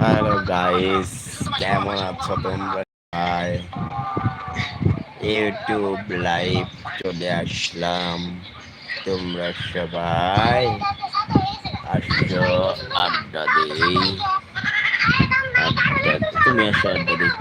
Hello guys, কেমন আছো তোমরা? সবাই ইউটিউব লাইভ চলে আসলাম। তোমরা সবাই আসছো আড্ডা দিই। আড্ডা তুমি আসো আড্ডা দিই।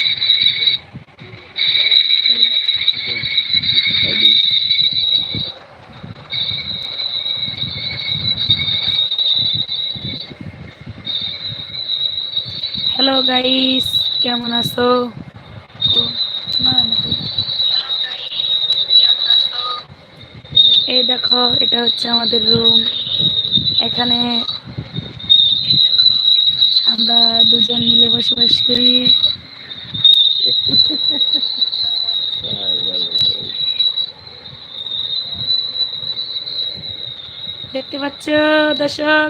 না। এই দেখো, এটা হচ্ছে আমাদের রুম এখানে আমরা দুজন মিলে বসবাস করি দেখতে পাচ্ছ, দর্শক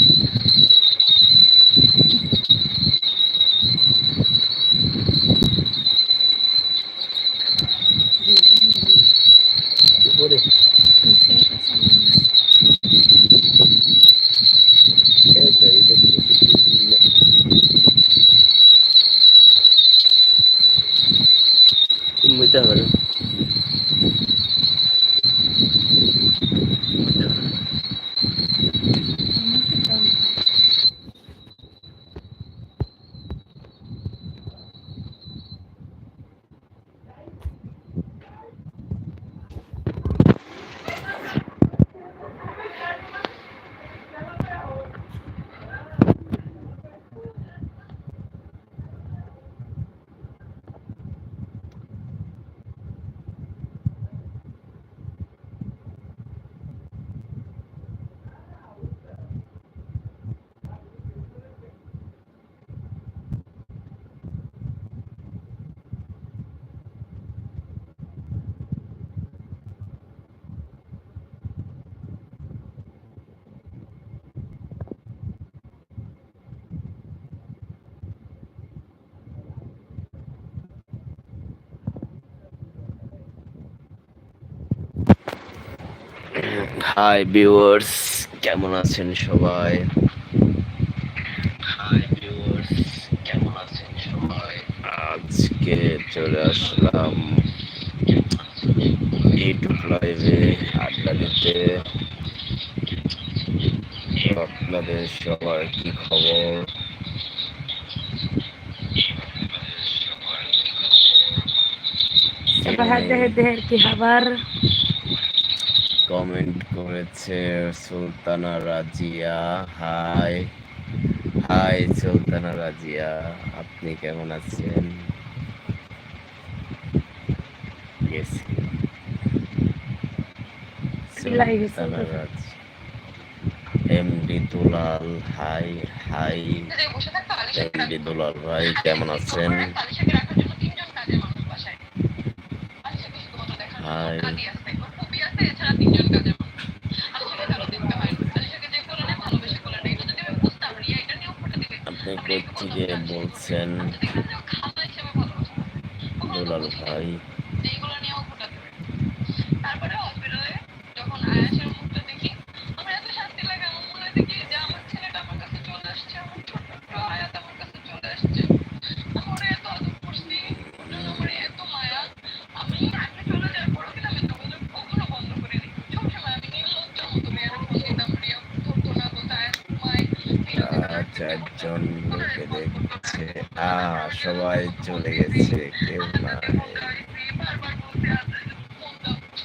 すごいな。হাই ভিউয়ার্স কেমন আছেন সবাই? হাই ভিউয়ার্স কেমন আছেন সবাই? আজকে চলে আসলাম ইউটিউব লাইভে আড্ডা দিতে। আপনাদের সবার কি খবর? দেহের কি খাবার। কমেন্ট করেছে Sultana Razia. Hi hi Sultana Razia. আপনি কেমন আছেন? M D Dulal hi hi M D Dulal ভাই কেমন আছেন হাই আপনি কোথেকে সবাই চলে গেছে, কেউ নাই।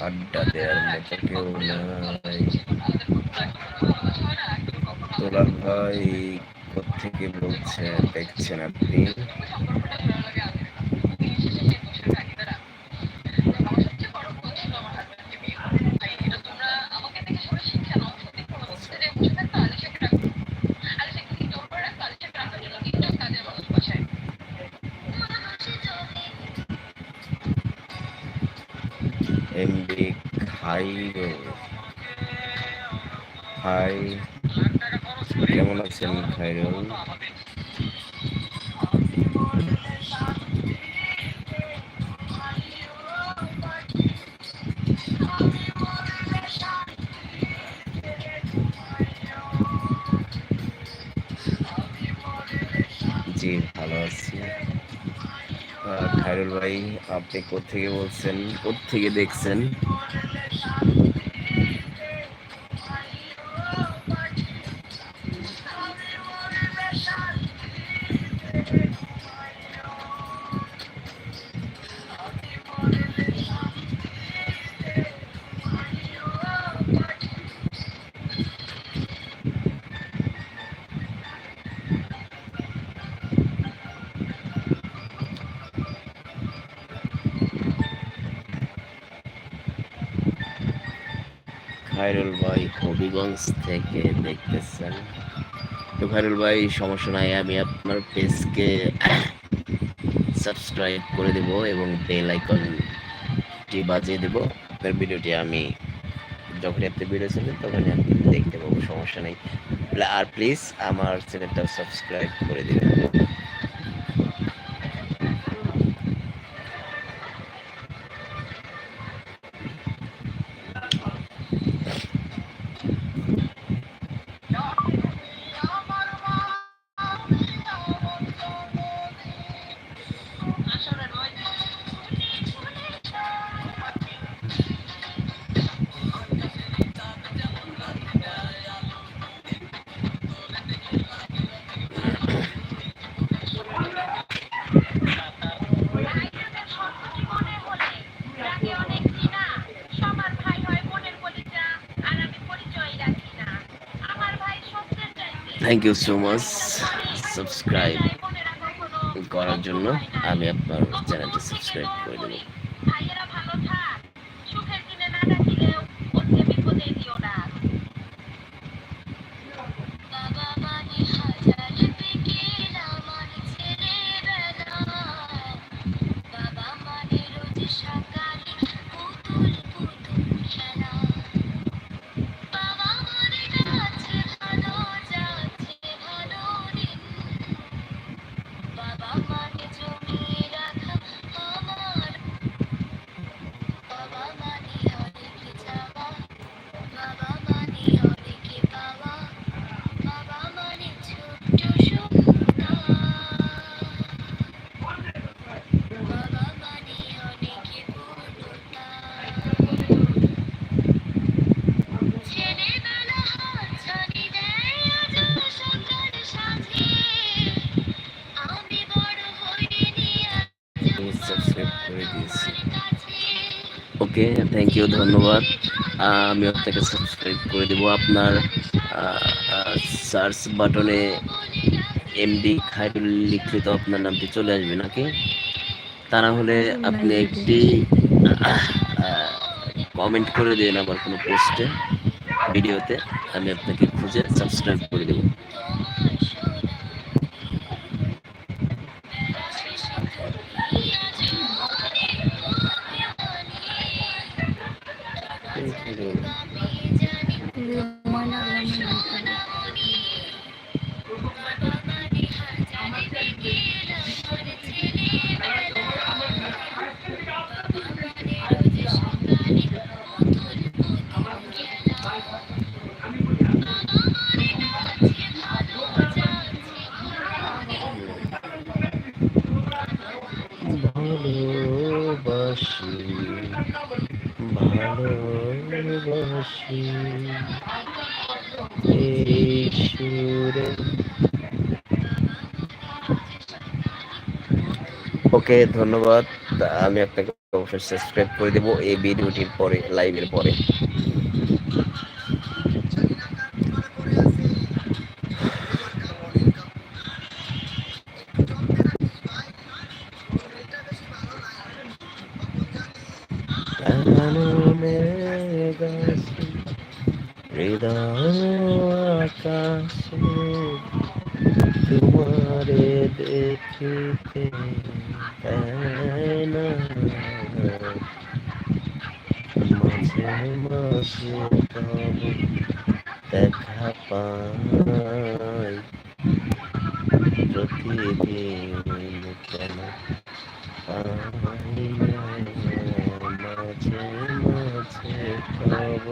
আড্ডা দেওয়ার মতো কেউ নাই। তোলার ভাই কোথেকে বলছেন, দেখছেন আপনি? জি ভালো আছি। খায়রুল ভাই আপনি কোথেকে বলছেন? কোথেকে দেখছেন? হবিগঞ্জ থেকে দেখতেছেন। তো খায়রুল ভাই, সমস্যা নাই, আমি আপনার পেজকে সাবস্ক্রাইব করে দেব এবং বেল আইকনটি বাজিয়ে দেব। আপনার ভিডিওটি আমি যখনই আপনি ভিডিও ছিলেন তখনই আপনি দেখতে পাবো সমস্যা নেই। আর প্লিজ আমার চ্যানেলটা সাবস্ক্রাইব করে দেবেন। Thank you so much subscribe করার জন্য আমি আপনার চ্যানেলটি সাবস্ক্রাইব করে দেবো। থ্যাংক ইউ ধন্যবাদ। আমি আপনাকে সাবস্ক্রাইব করে দেবো। আপনার সার্চ বাটনে এমডি খায়রুল লিখিত আপনার নামটি চলে আসবে নাকি? তা না হলে আপনি একটি কমেন্ট করে দিন আমার কোনো পোস্টে ভিডিওতে আমি আপনাকে খুঁজে সাবস্ক্রাইব করে দেবো। ওকে ধন্যবাদ। আমি আপনাকে অবশ্যই সাবস্ক্রাইব করে দেবো। এই ভিডিওটির পরে লাইভের পরে। দেখিতে পায় না মাঝে মাঝে তব দেখা পাই প্রতিদিন কেন পাই না মাঝে মাঝে তব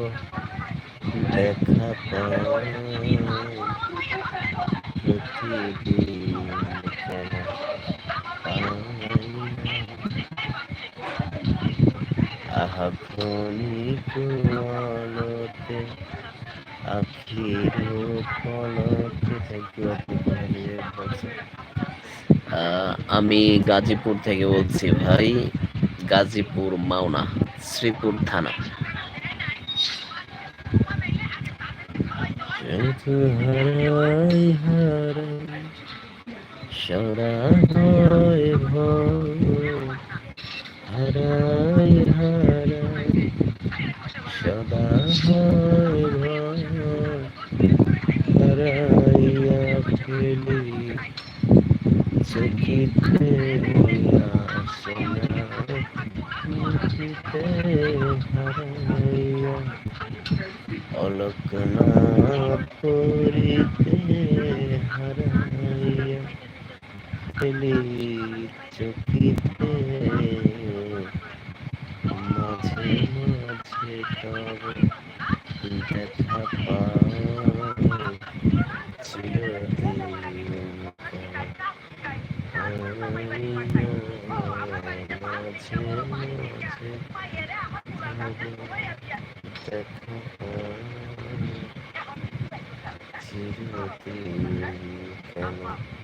দেখা পাই আমি গাজীপুর থেকে বলছি ভাই গাজীপুর মাওনা শ্রীপুর থানা। শুধু হারাই হারাই সদা হয় ভয় হারাই হারাই সদা হয় হারাইয়া ফেলি চকিতে আসে না মুচিতে হারাইয়া অলক না পরিতে হারাইয়া ফেলি চকিতে মাঝে মাঝে তব দেখা পাই চিরদিন মাঝে মাঝে দেখা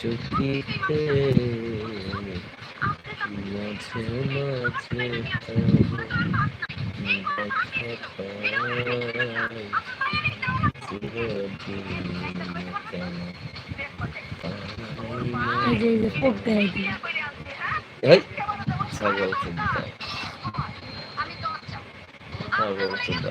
চুকিতে মাঝে মাঝে দেখা পাই চিরদিন কেন এই যে এই যে পোক দেয় কি এই ছাগল চিন্তা ছাগল চিন্তা